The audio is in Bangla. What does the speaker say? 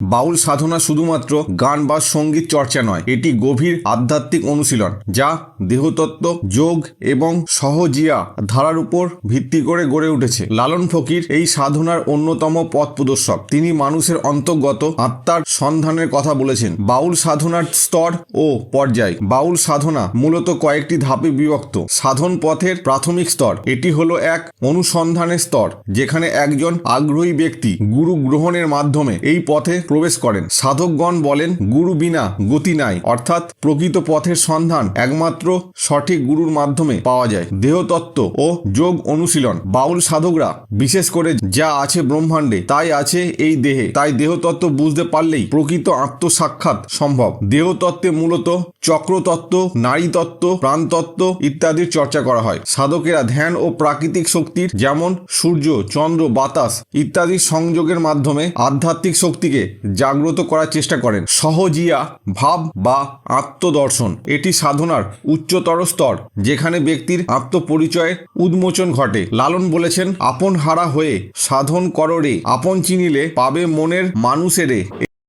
বাউল সাধনা শুধুমাত্র গান বা সংগীত চর্চা নয়, এটি গভীর আধ্যাত্মিক অনুশীলন যা দেহতত্ত্ব, যোগ এবং সহজিয়া ধারার উপর ভিত্তি করে গড়ে উঠেছে। লালন ফকির এই সাধনার অন্যতম পথ প্রদর্শক। তিনি মানুষের অন্তর্গত আত্মার সন্ধানের কথা বলেছেন। বাউল সাধনার স্তর ও পর্যায়। বাউল সাধনা মূলত কয়েকটি ধাপে বিভক্ত। সাধন পথের প্রাথমিক স্তর, এটি হলো এক অনুসন্ধানের স্তর, যেখানে একজন আগ্রহী ব্যক্তি গুরু গ্রহণের মাধ্যমে এই পথে প্রবেশ করেন। সাধকগণ বলেন, গুরু বিনা গতি নাই। অর্থাৎ প্রকৃত পথের সন্ধান একমাত্র সঠিক গুরুর মাধ্যমে পাওয়া যায়। দেহতত্ত্ব ও যোগ অনুশীলন। বাউল সাধকরা, বিশেষ করে যা আছে ব্রহ্মাণ্ডে, তাই আছে এই দেহে। তাই দেহতত্ত্ব বুঝতে পারলেই প্রকৃত আত্মসাক্ষাৎ সম্ভব। দেহতত্ত্বে মূলত চক্রতত্ত্ব, নারীতত্ত্ব, প্রাণতত্ত্ব ইত্যাদির চর্চা করা হয়। সাধকেরা ধ্যান ও প্রাকৃতিক শক্তির, যেমন সূর্য, চন্দ্র, বাতাস ইত্যাদির সংযোগের মাধ্যমে আধ্যাত্মিক শক্তিকে জাগ্রত করার চেষ্টা করেন। সহজিয়া ভাব বা আত্মদর্শন, এটি সাধনার উচ্চতর স্তর, যেখানে ব্যক্তির আত্মপরিচয়ের উন্মোচন ঘটে। লালন বলেছেন, আপন হারা হয়ে সাধন কররে আপন চিনিলে পাবে মনের মানুষেরে